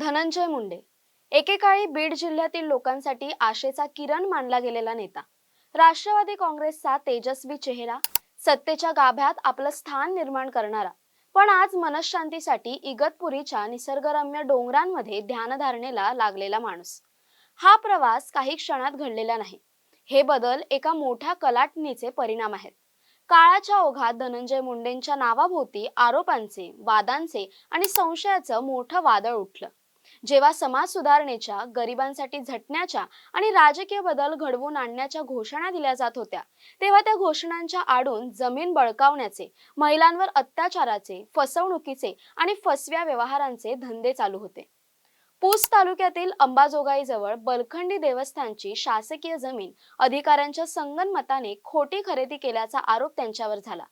धनंजय मुंडे. एकेकाळी बीड जिल्ह्यातील लोकांसाठी आशेचा किरण मानला गेलेला नेता. राष्ट्रवादी काँग्रेसचा तेजस्वी चेहरा सत्तेच्या गाभ्यात आपलं स्थान निर्माण करणारा. पण आज मनशांतीसाठी इगतपुरीच्या निसर्गरम्य डोंगरांमध्ये ध्यानधारणेला लागलेला माणूस. हा प्रवास काही क्षणात घडलेला नाही. हे बदल एका मोठ्या कलाटणीचे परिणाम आहेत. काळाच्या ओघात धनंजय मुंडेंच्या नावाभोवती आरोपांचे वादांचे आणि संशयाचं मोठं वादळ उठलं. जेव्हा समाज सुधारणेच्या गरिबांसाठी झटण्याच्या आणि राजकीय बदल घडवून आणण्याच्या घोषणा दिल्या जात होत्या तेव्हा त्या घोषणांच्या आडून जमीन बळकावण्याचे महिलांवर अत्याचाराचे फसवणुकीचे आणि फसव्या व्यवहारांचे धंदे चालू होते. पूस तालुक्यातील अंबाजोगाईजवळ बलखंडी देवस्थानची शासकीय जमीन अधिकाऱ्यांच्या संगनमताने खोटी खरेदी केल्याचा आरोप त्यांच्यावर झाला.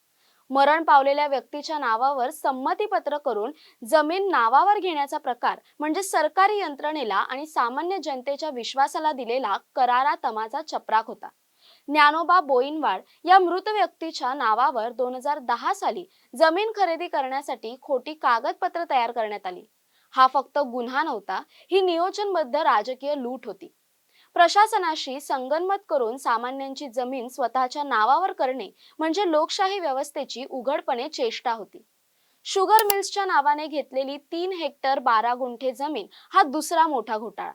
मरण पावलेल्या व्यक्तीच्या नावावर संमतीपत्र करून जमीन नावावर घेण्याचा प्रकार म्हणजे सरकारी यंत्रणेला आणि सामान्य जनतेच्या विश्वासाला दिलेला करारा तमाचा चपराक होता. ज्ञानोबा बोईनवाड या मृत व्यक्तीच्या नावावर दोन हजार दहा साली जमीन खरेदी करण्यासाठी खोटी कागदपत्र तयार करण्यात आली. हा फक्त गुन्हा नव्हता ही नियोजनबद्ध राजकीय लूट होती. प्रशासनाशी संगनमत करून सामान्यांची जमीन स्वतःच्या नावावर करणे म्हणजे लोकशाही व्यवस्थेची उघडपणे चेष्टा होती. शुगर मिल्सच्या नावाने घेतलेली तीन हेक्टर बारा गुंठे जमीन हा दुसरा मोठा घोटाळा.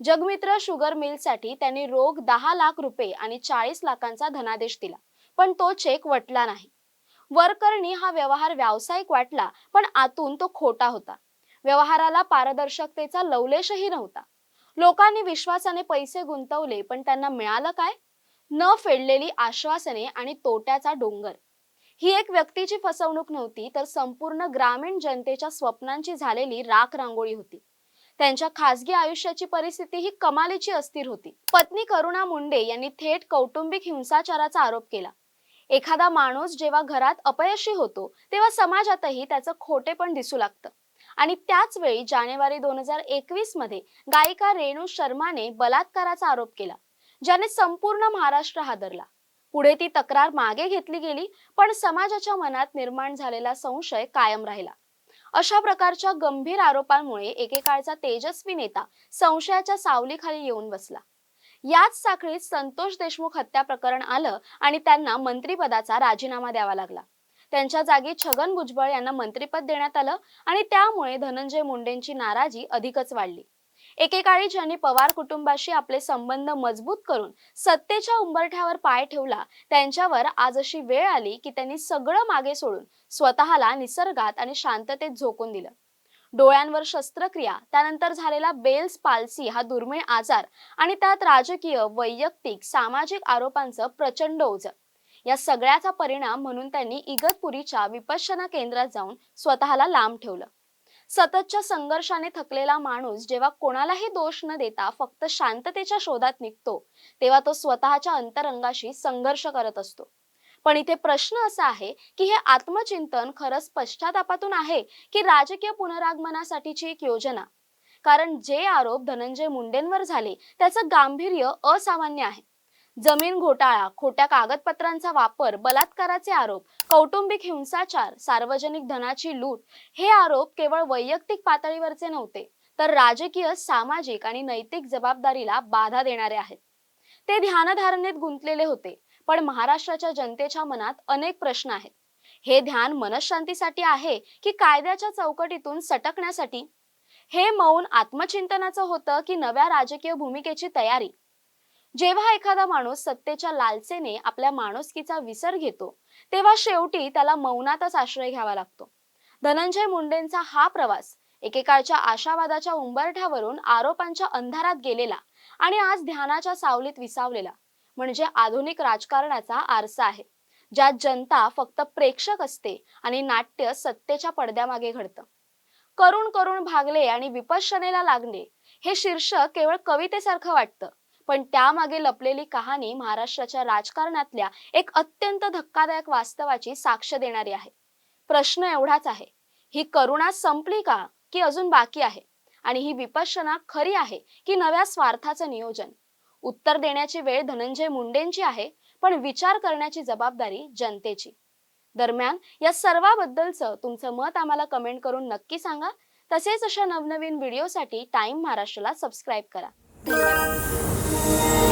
जगमित्र शुगर मिलसाठी त्यांनी रोख दहा लाख रुपये आणि चाळीस लाखांचा धनादेश दिला पण तो चेक वटला नाही. वरकरणी हा व्यवहार व्यावसायिक वाटला पण आतून तो खोटा होता. व्यवहाराला पारदर्शकतेचा लवलेशही नव्हता. लोकांनी विश्वासाने पैसे गुंतवले पण त्यांना मिळालं काय? न फेडलेली आश्वासने आणि तोट्याचा डोंगर. ही एक व्यक्तीची फसवणूक नव्हती तर संपूर्ण ग्रामीण जनतेच्या स्वप्नांची झालेली राख रांगोळी होती. त्यांच्या खासगी आयुष्याची परिस्थिती ही कमालीची अस्थिर होती. पत्नी करुणा मुंडे यांनी थेट कौटुंबिक हिंसाचाराचा आरोप केला. एखादा माणूस जेव्हा घरात अपयशी होतो तेव्हा समाजातही त्याचं खोटेपण दिसू लागतं. आणि त्याच वेळी जानेवारी दोन हजार एकवीसमध्ये गायिका रेणू शर्माने बलात्काराचा आरोप केला ज्याने संपूर्ण महाराष्ट्र हादरला. पुढे ती तक्रार मागे घेतली गेली पण समाजाच्या मनात निर्माण झालेला संशय कायम राहिला. अशा प्रकारच्या गंभीर आरोपांमुळे एकेकाळचा तेजस्वी नेता संशयाच्या सावलीखाली येऊन बसला. याच साखळीत संतोष देशमुख हत्या प्रकरण आलं आणि त्यांना मंत्रिपदाचा राजीनामा द्यावा लागला. त्यांच्या जागी छगन भुजबळ यांना मंत्रिपद देण्यात आलं आणि त्यामुळे धनंजय मुंडेंची नाराजी अधिकच वाढली. एकेकाळी ज्यांनी पवार कुटुंबाशी आपले संबंध मजबूत करून सत्तेच्या उंबरठ्यावर पाय ठेवला त्यांच्यावर आज अशी वेळ आली की त्यांनी सगळं मागे सोडून स्वतःला निसर्गात आणि शांततेत झोकून दिलं. डोळ्यांवर शस्त्रक्रिया त्यानंतर झालेला बेल्स पाल्सी हा दुर्मिळ आजार आणि त्यात राजकीय वैयक्तिक सामाजिक आरोपांचं प्रचंड ओझं. या सगळ्याचा परिणाम म्हणून त्यांनी इगतपुरीच्या विपश्यना केंद्रात जाऊन स्वतःला लांब ठेवलं. सततच्या संघर्षाने थकलेला माणूस जेव्हा कोणालाही दोष न देता फक्त शांततेच्या शोधात निघतो तेव्हा तो स्वतःच्या अंतरंगाशी संघर्ष करत असतो. पण इथे प्रश्न असा आहे की हे आत्मचिंतन खरंच पश्चातापातून आहे की राजकीय पुनरागमनासाठीची एक योजना? कारण जे आरोप धनंजय मुंडेंवर झाले त्याचं गांभीर्य असामान्य आहे. जमीन घोटाळा खोट्या कागदपत्रांचा वापर बलात्काराचे आरोप कौटुंबिक हिंसाचार सार्वजनिक धनाची लूट हे आरोप केवळ वैयक्तिक पातळीवरचे नव्हते तर राजकीय सामाजिक आणि नैतिक जबाबदारीला बाधा देणारे आहेत. ते ध्यानधारणेत गुंतलेले होते पण महाराष्ट्राच्या जनतेच्या मनात अनेक प्रश्न आहेत. हे ध्यान मनशांतीसाठी आहे की कायद्याच्या चौकटीतून सटकण्यासाठी? हे मौन आत्मचिंतनाचं होतं की नव्या राजकीय भूमिकेची तयारी? जेव्हा एखादा माणूस सत्तेच्या लालसेने आपल्या माणुसकीचा विसर घेतो तेव्हा शेवटी त्याला मौनातच आश्रय घ्यावा लागतो. धनंजय मुंडेंचा हा प्रवास एकेकाळच्या आशावादाच्या उंबरठ्यावरून आरोपांच्या अंधारात गेलेला आणि आज ध्यानाच्या सावलीत विसावलेला म्हणजे आधुनिक राजकारणाचा आरसा आहे ज्यात जनता फक्त प्रेक्षक असते आणि नाट्य सत्तेच्या पडद्यामागे घडतं. करुण करुण भागले आणि विपश्चनेला लागणे हे शीर्षक केवळ कवितेसारखं वाटतं. पण त्यामागे लपलेली कहाणी महाराष्ट्राच्या राजकारणातल्या एक अत्यंत धक्कादायक वास्तवाची साक्ष देणारी आहे. प्रश्न एवढाच आहे ही करुणा संपली का की अजून बाकी आहे? आणि ही विपश्यना खरी आहे की नव्या स्वार्थाचं नियोजन? उत्तर देण्याची वेळ धनंजय मुंडेंची आहे पण विचार करण्याची जबाबदारी जनतेची. दरम्यान या सर्वाबद्दलचं तुमचं मत आम्हाला कमेंट करून नक्की सांगा. तसेच अशा नवनवीन व्हिडिओसाठी टाइम महाराष्ट्राला सबस्क्राईब करा. Bye.